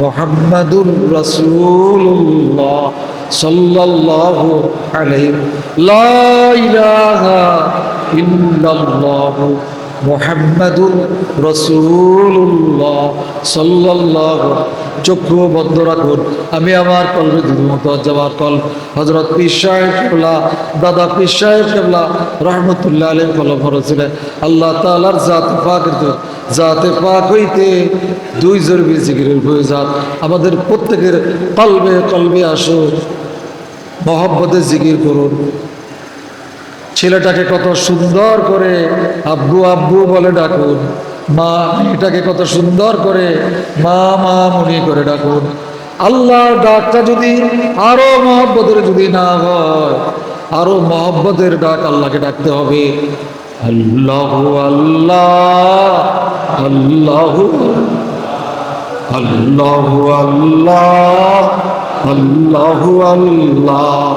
মোহাম্মদুর রসুল্লাহ সাল্লাহ আলহ লাইলাহা ইল্লাল্লাহু মোহাম্মদুর রসুল্লাহ সাল্লাহ চক্ষু বন্ধ রাখুন আমি আমার কলবে মতো যাবার কল। হজরত পীর কেবলা, দাদা পীর কেবলা, রহমতুল্লাহ আলম কলম করেছিলেন আল্লাহ তালার জাত পাক জাতে পাক হইতে দুই জরবি জিগিরের যাত আমাদের প্রত্যেকের কলবে কলবে আসো। মহব্বতে জিকির করুন। ছেলেটাকে কত সুন্দর করে আব্বু আব্বু বলে ডাকুন। মা, মেয়েটাকে কত সুন্দর করে মা মা, মনি করে ডাকুন। আল্লাহর ডাকটা যদি আরও মহব্বতের যদি না হয়, আরও মহব্বতের ডাক আল্লাহকে ডাকতে হবে। আল্লাহ আল্লাহ আল্লাহ আল্লাহ আল্লাহ আল্লাহ আল্লাহ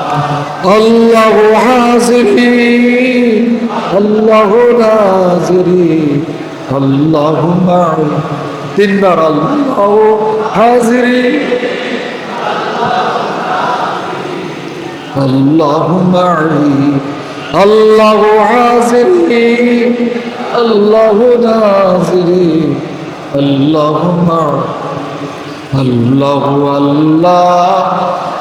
الله حاضري الله ناظري الله معي তিনবার আল্লাহ হাজিরি। আল্লাহ মাই। আল্লাহ হাজিরি, আল্লাহ নাজিরি, আল্লাহ মা আল্লাহ আল্লাহ।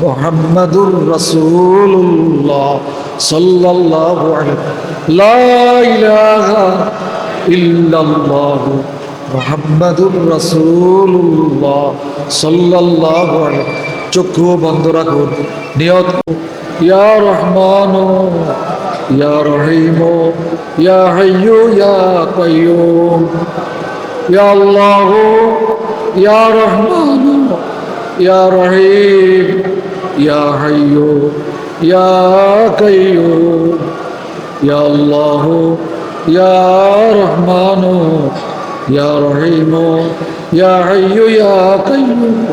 محمد رسول الله صلى الله عليه لا إله إلا الله محمد رسول الله صلى الله عليه شكو বন্ধ রাখুন। নিয়ত ইয়া রহমান ইয়া রহিম ইয়া হাইয়ু ইয়া কাইয়ুম। ইয়া আল্লাহ ইয়া يا رحيم يا حي يا قيوم يا الله يا رحمن يا رحيم يا حي يا قيوم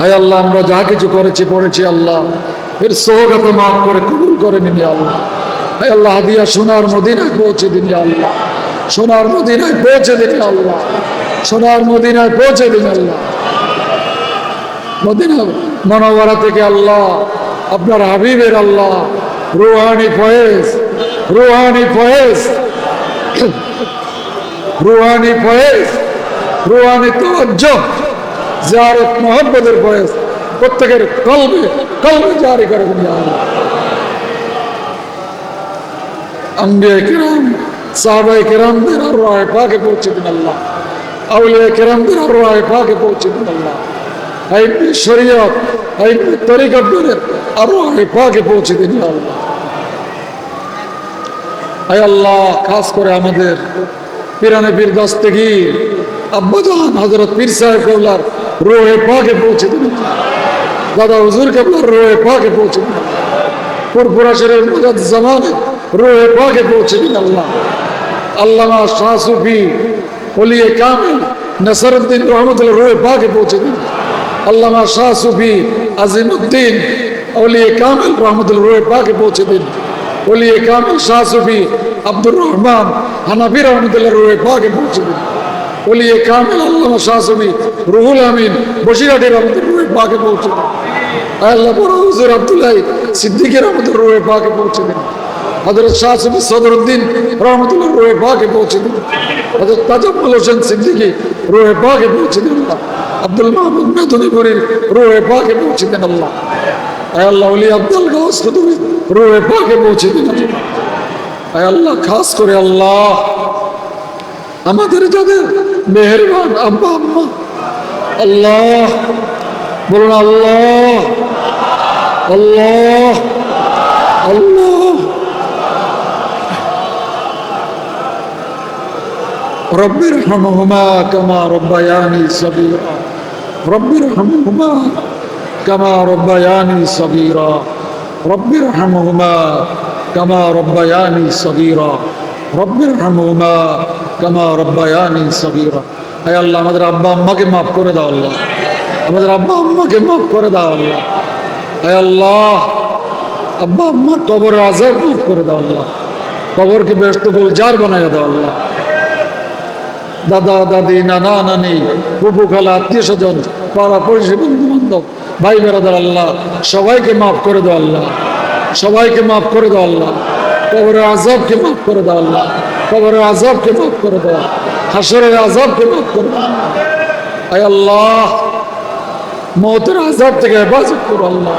হায় আল্লাহ আমরা যা কিছু করেছি পড়েছি আল্লাহ এর সোহগত মাফ করে কবুল করে নিন ইয়া আল্লাহ হায় আল্লাহ হাদিয়া সোনার মদিনায় পৌঁছে দিন ইয়া আল্লাহ সোনার মদিনায় পৌঁছে দিন ইয়া আল্লাহ সোনার মদিনায় পৌঁছে দিন আল্লাহ মদিনা মনোবরা থেকে আল্লাহ, আপনার হাবিবের আল্লাহ, রুহানি ফয়েজ রুহানি ফয়েজ রুহানি ফয়েজ, রুহানি তজ্জ জিয়ারত মোহাম্মদের ফয়েজ, প্রত্যেকের কলবে কলবে জারি করে দিন ইয়া আল্লাহ। আম্বিয়া কিরাম সাহাবাই কিরামদের আর রায় পাকে পৌঁছে দিন আল্লাহ। আউলিয়া কিরামদের আর রায় পাকে পৌঁছে দিন আল্লাহ। আইনি শরীয়ত আইনি তরিকতদের আর রায় পাকে পৌঁছে দিন আল্লাহ। আল্লাহ খাস করে আমাদের পিরানে পীর দস্তগীর আব্বাজান হজরত পীর সাহেব কেবলার রোহে পাকে পৌঁছে দিন। দাদা হুজুর কেবলার রোহে পাকে পৌঁছে দিন। পুরপুরা শরীর মজাদ জামানে রোহে পাকে পৌঁছে দিন আল্লাহ। আল্লামা শাহ সুফি, ওলিয়ে কামিল নসরুদ্দিন রহমতুল্লাহ রোহে পাকে পৌঁছে দিন। আল্লামা শাহ সুফি আজিমুদ্দিন, ওলিয়ে কামিল রহমতুল্লাহ রোহে পাকে পৌঁছে দিন। ওলিয়ে কামিল শাহ সুফি আব্দুর রহমান হানাফি রহমতুল্লাহ রোহে পাকে পৌঁছে দিন। ওলিয়ে কামিল আল্লামা শাহ সুফি রুহুল আমিন বসিরাটি রহমতুল্লাহ রোহে পাকে পৌঁছে দিন। আল্লাহ, বড় হুজুর আব্দুল্লাহ সিদ্দিকের রহমতুল্লাহ রোহে পাকে পৌঁছে দিন। হজরত শাহ সুফি সদরুদ্দিন রহমতুল্লাহ রোহে পাকে পৌঁছে দিন। হোসেন সিদ্দিকি রোহে পাকে পৌঁছে দিন। আব্দুল মাহমুদ মেদনীপুরীর রোহে পাকে পৌঁছে দিন আল্লাহ আয় আল্লাহ অলি আব্দুল গাউস কুতুবি রোহে পাকে পৌঁছে দিন আল্লাহ আয় আল্লাহ খাস করে আল্লাহ আমাদের যাদের মেহেরবান আব্বা আম্মা আল্লাহ বলুন আল্লাহ আল্লাহ আল্লাহ رب ارحمهما كما ربياني صغيرا রব্বির হামহুমা কামা রব্বায়ানি সগীরা। রব্বির হামহুমা কামা রব্বায়ানি সগীরা। রব্বির হামহুমা কামা রব্বায়ানি সগীরা। আয় আল্লাহ, আমাদের আব্বা আম্মাকে মাফ করে দাও আল্লাহ। আমাদের আব্বা আম্মাকে মাফ করে দাও আল্লাহ। আয় আল্লাহ, আব্বা আম্মার কবর আজাব মাফ করে দাও আল্লাহ। কবরকে ব্যস্ত গোলজার বানায় দাও আল্লাহ। দাদা, দাদি, নানা, নানি ফুপু খালা, আত্মীয় স্বজন, পাড়া পড়শি বন্ধু বান্ধব ভাই বেড়াদার আল্লাহ, সবাইকে মাফ করে দাও আল্লাহ। সবাইকে মাফ করে দাও আল্লাহ। কবরের আজবকে মাফ করে দাও আল্লাহ। কবরের আজাবকে মাফ করে দাও। হাসরের আজাবকে মাফ করে দাও আয় আল্লাহ। মৌতের আজাব থেকে হেফাজত করো আল্লাহ।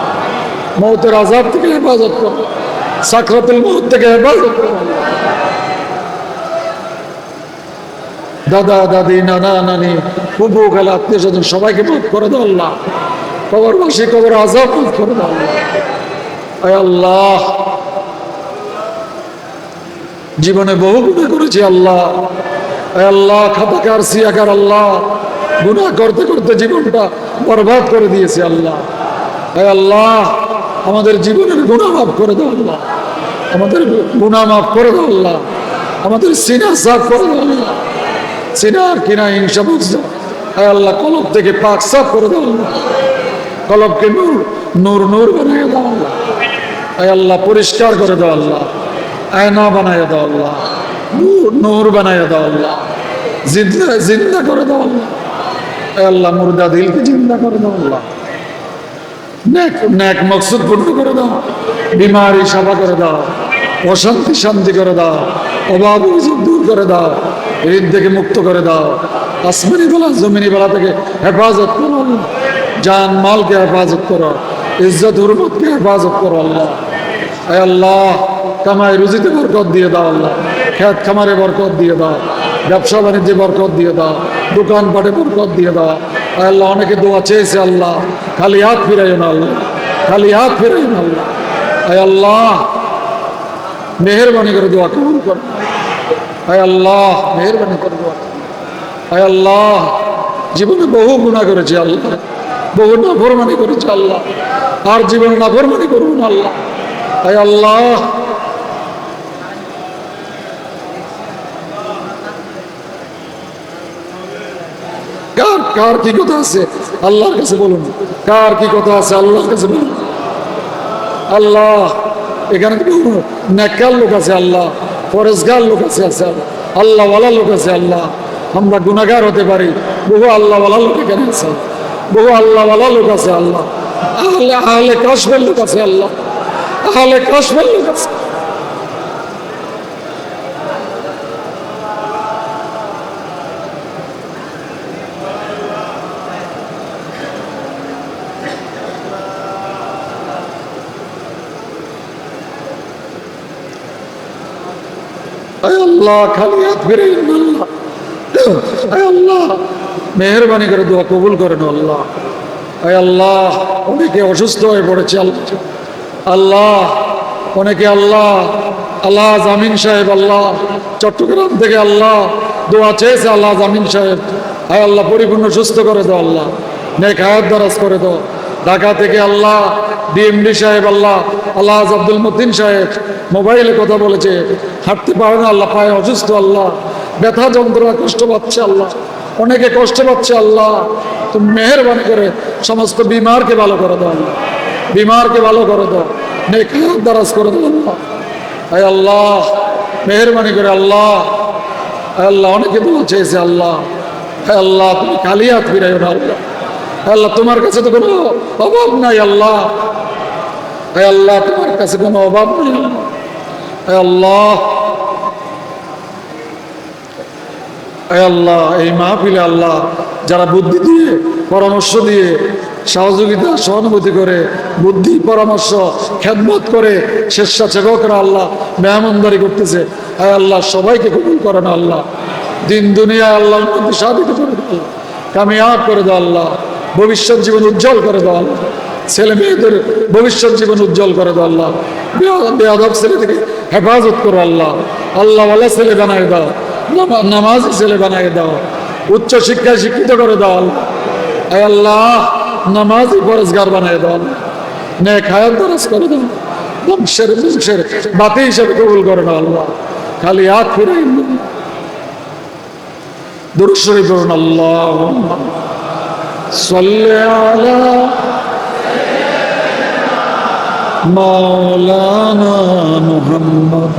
মৌতের আজাব থেকে হেফাজত করো। সাকরাতুল মৌত থেকে হেফাজত করো আল্লাহ। দাদা, দাদি, নানা, নানি ফুবু খেলা আত্মীয় স্বজন, সবাইকে মাফ করে দাও আল্লাহ। কবরবাসী, কবর আজাব মাফ করে দাও আল্লাহ। আল্লাহ। জীবনে বহু গুণা করেছি আল্লাহ। আল্লাহ খাতাকার সিয়াকার আল্লাহ। গুণা করতে করতে জীবনটা বরবাদ করে দিয়েছে আল্লাহ। আল্লাহ, আমাদের জীবনের গুণা মাফ করে দাও আল্লাহ। আমাদের গুণা মাফ করে দাও আল্লাহ। আমাদের সিনা সাফ করে দাও আল্লাহ। সিনার কিনা হিংসা বুঝছ? আয় আল্লাহ, কলব থেকে পাক সাফ করে দাও কলবকে নূর নূর নূর বানিয়ে দাও আল্লাহ। আয় আল্লাহ, পরিষ্কার করে দাও আল্লাহ। আয়না বানায় দাও আল্লাহ। নূর নূর বানায় দাও আল্লাহ। জিন্দা জিন্দা করে দাও আল্লাহ। আয় আল্লাহ, মুর্দা দিলকে জিন্দা করে দাও আল্লাহ। নেক নেক মকসুদ পূর্ণ করে দাও। বিমারি সাফা করে দাও। অশান্তি শান্তি করে দাও, অভাব অভিযোগ দূর করে দাও, হৃদ থেকে মুক্ত করে দাও। আসমানি বেলা, জমিনি বেলা থেকে হেফাজত করো। জান মালকে হেফাজত করো, ইজ্জত হুরমতকে হেফাজত করো আল্লাহ। আয় আল্লাহ, কামাই রুজিতে বরকত দিয়ে দাও আল্লাহ। খেত খামারে বরকত দিয়ে দাও। ব্যবসা বাণিজ্যে বরকত দিয়ে দাও। দোকান পাটে বরকত দিয়ে দাও। আল্লাহ, অনেকে দোয়া চেয়েছে আল্লাহ। খালি হাত ফিরাইও না আল্লাহ। খালি হাত ফিরাইও না আল্লাহ। আয় আল্লাহ মেহরবানি করে দোয়া কবুল কর। আয় আল্লাহ, মেহরবানি করে দোয়া। আয় আল্লাহ, জীবনে বহু গুণা করেছি আল্লাহ। বহু নাফরমানি করেছি আল্লাহ। আর জীবনে নাফরমানি করব না আল্লাহ। আয় আল্লাহ। কার কার কি কথা আছে? আল্লাহর কাছে বলুন। কার কি কথা আছে? আল্লাহর কাছে বলুন। আল্লাহ। এখানে তো বহু লোক আছে আল্লাহ ফরেজগার লোক আছে আছে আল্লাহওয়ালা লোক আছে আল্লাহ। আমরা গুণাগার হতে পারি, বহু আল্লাহওয়ালা লোক এখানে আছে। বহু আল্লাহওয়ালা লোক আছে আল্লাহ। আহলে আহলে কাশ্মীর লোক আছে আল্লাহ। আহলে কাশ্মীর লোক আছে। আল্লাহ, খালি হাত ফিরে আল্লাহ। মেহরবানি করে দোয়া কবুল করেন আল্লাহ। আল্লাহ, অনেকে অসুস্থ হয়ে পড়েছে আল্লাহ। আল্লাহ, অনেকে আল্লাহ আল্লাহ জামিন সাহেব, আল্লাহ। চট্টগ্রাম থেকে আল্লাহ দোয়া চেয়েছে আল্লাহ জামিন সাহেব। আয় আল্লাহ, পরিপূর্ণ সুস্থ করে দাও আল্লাহ। নেক হায়াত দরাজ করে দাও। ঢাকা থেকে আল্লাহ ডিএমডি সাহেব আল্লাহ আল্লাহ আব্দুল মতিন সাহেব মোবাইলে কথা বলেছে। হাঁটতে পারে না আল্লাহ, পায়ে অসুস্থ আল্লাহ, ব্যথা যন্ত্রণা, কষ্ট পাচ্ছে আল্লাহ, অনেকে কষ্ট পাচ্ছে আল্লাহ, তুমি মেহরবানি করে সমস্ত বিমারকে ভালো করে দাও আল্লাহ, বিমারকে ভালো করে দাও নেক হায়াত দারাজ করে দাও আল্লাহ। আয় আল্লাহ, মেহরবানি করে আল্লাহ আল্লাহ, অনেকে দোয়া চেয়েছে আল্লাহ আল্লাহ, তুমি ফিরাইও না আল্লাহ। আল্লাহ, তোমার কাছে তো কোনো অভাব নাই, আল্লাহ। আয় আল্লাহ, তোমার কাছে কোনো অভাব নেই আয় আল্লাহ। আল্লাহ, এই মাহফিলে, আল্লাহ, যারা বুদ্ধি দিয়ে, পরামর্শ দিয়ে, সহযোগিতা, সহানুভূতি করে, বুদ্ধি, পরামর্শ, খেদমত করে, স্বেচ্ছাসেবকরা, আল্লাহ, মেহমানদারি করতেছে। আয় আল্লাহ, সবাইকে কবুল করে না, আল্লাহ। দিন দুনিয়া আল্লাহ সাধিত করে দাও কামিয়াব করে দাও, আল্লাহ। ভবিষ্যৎ জীবন উজ্জ্বল করে দাও আল্লাহ। ছেলে মেয়েদের ভবিষ্যৎ জীবন উজ্জ্বল করে দাও আল্লাহ। বেয়া- বেয়াদব ছেলে থেকে হেফাজত করো আল্লাহ। আল্লাহ ওয়ালা ছেলে বানায় দাও। নামা- নামাজি ছেলে বানায় দাও। উচ্চ শিক্ষায় শিক্ষিত করে দাও আল্লাহ। আল্লাহ, নামাজি ফরজগার বানায় দাও আল্লাহ। নেক দরাজ করে দাও। বংশের বংশের বাতি হিসেবে কবুল করে দাও আল্লাহ। খালি হাত ফিরে দুরুশ্বরী করুন আল্লাহ صل على مولانا محمد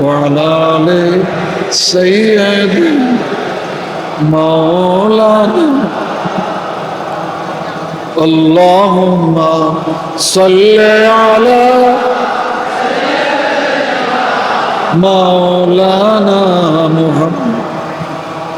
وعلى آل سيدنا مولانا اللهم صل على مولانا محمد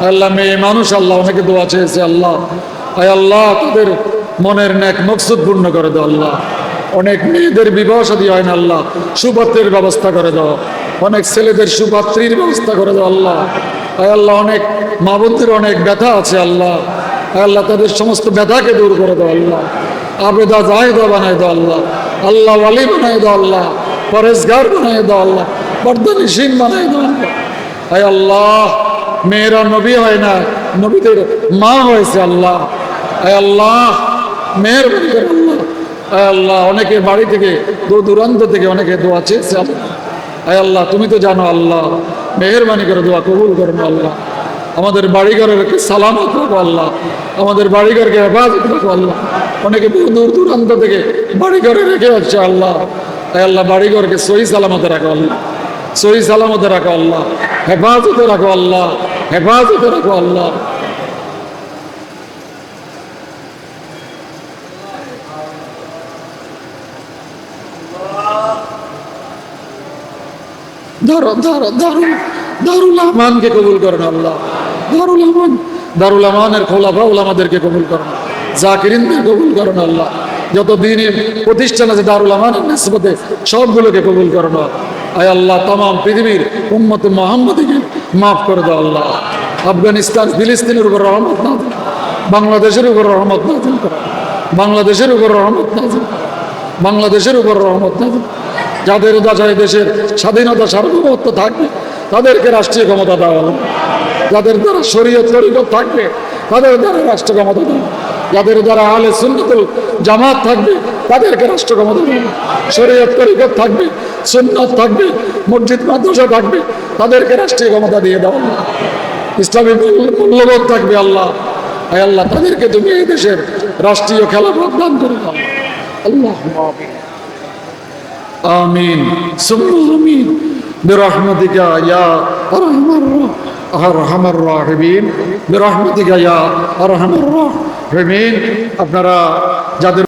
আল্লাহ, মেয়ে মানুষ, আল্লাহ, অনেকে দোয়া চেয়েছে, আল্লাহ। আয় আল্লাহ, তাদের মনের ন্যাক মকসুদ পূর্ণ করে দাও, আল্লাহ। অনেক মেয়েদের বিবাহ সাদী হয় না, আল্লাহ। সুপাত্রের ব্যবস্থা করে দাও। অনেক ছেলেদের সুপাত্রীর ব্যবস্থা করে দাও, আল্লাহ। আয় আল্লাহ, অনেক মা বোনদের অনেক ব্যথা আছে, আল্লাহ। আয় আল্লাহ, তাদের সমস্ত ব্যথাকে দূর করে দাও, আল্লাহ। আবেদা জাহেদা বানায় দাও, আল্লাহ। আল্লাহ ওয়ালি বানায় দাও, আল্লাহ। পরেশগার বানায় দাও, আল্লাহ। বর্ধনীশীন বানায় দাও, আল্লাহ। আয় আল্লাহ মেয়েরা নবী হয় না, নবীদের মা হয়েছে আল্লাহ। আল্লাহ, মেয়ের আল্লাহ। আল্লাহ অনেকে বাড়ি থেকে, দূর দূরান্ত থেকে অনেকে দোয়া চেয়েছে আয় আল্লাহ, তুমি তো জানো আল্লাহ, মেহরবানি করে দোয়া কবুল করব আল্লাহ। আমাদের বাড়িঘরকে সালামত রাখো আল্লাহ। আমাদের বাড়িঘরকে হেফাজত রাখো আল্লাহ। অনেকে বহু দূর দূরান্ত থেকে বাড়িঘরে রেখে আসছে আল্লাহ। তাই আল্লাহ, বাড়িঘরকে সহি সালামতে রাখো আল্লাহ। সহি সালামতে রাখো আল্লাহ। হেফাজতে রাখো আল্লাহ। হেফাজতে রাখো আল্লাহ। দারু দারু দারুল আমানকে কবুল করেন আল্লাহ। দারুল আমান দারুল আমানের খোলাফাউল আমাদেরকে কবুল করেন জাকিরিনদের কবুল করেন আল্লাহ। যত দিনের প্রতিষ্ঠান আছে দারুল আমানের নিসবতে সবগুলোকে কবুল করেন আয় আল্লাহ তাম পৃথিবীর উম্মত মোহাম্মদীকে মাফ করে দাও আল্লাহ। আফগানিস্তান, ফিলিস্তিনের উপর রহমত না বাংলাদেশের উপর রহমত নাজিল করো। বাংলাদেশের উপর রহমত নাজিল বাংলাদেশের উপর রহমত নাজিল। যাদের দশায় দেশের স্বাধীনতা, সার্বভৌমত্ব থাকবে, তাদেরকে রাষ্ট্রীয় ক্ষমতা দেওয়া হবে। যাদের দ্বারা শরীয়ত তরিকত থাকবে, তাদের দ্বারা রাষ্ট্র ক্ষমতা দেবে যাদের দ্বারা আলে সুন্নতুল জামাত থাকবে তাদেরকে রাষ্ট্র ক্ষমতা দেবে শরীয়ত তরিকত থাকবে সুন্নত থাকবে মসজিদ মাদ্রাসা থাকবে তাদেরকে রাষ্ট্রীয় ক্ষমতা দিয়ে দেওয়া হবে ইসলামী মূল্য- মূল্যবোধ থাকবে আল্লাহ আয় আল্লাহ তাদেরকে তুমি এই দেশের রাষ্ট্রীয় খেলা প্রদান করে দাও আল্লাহ آمين ثم آمين برحمتك يا أرحم الراحمين أرحم الراحمين برحمتك يا أرحم الراحمين আপনারা যাদের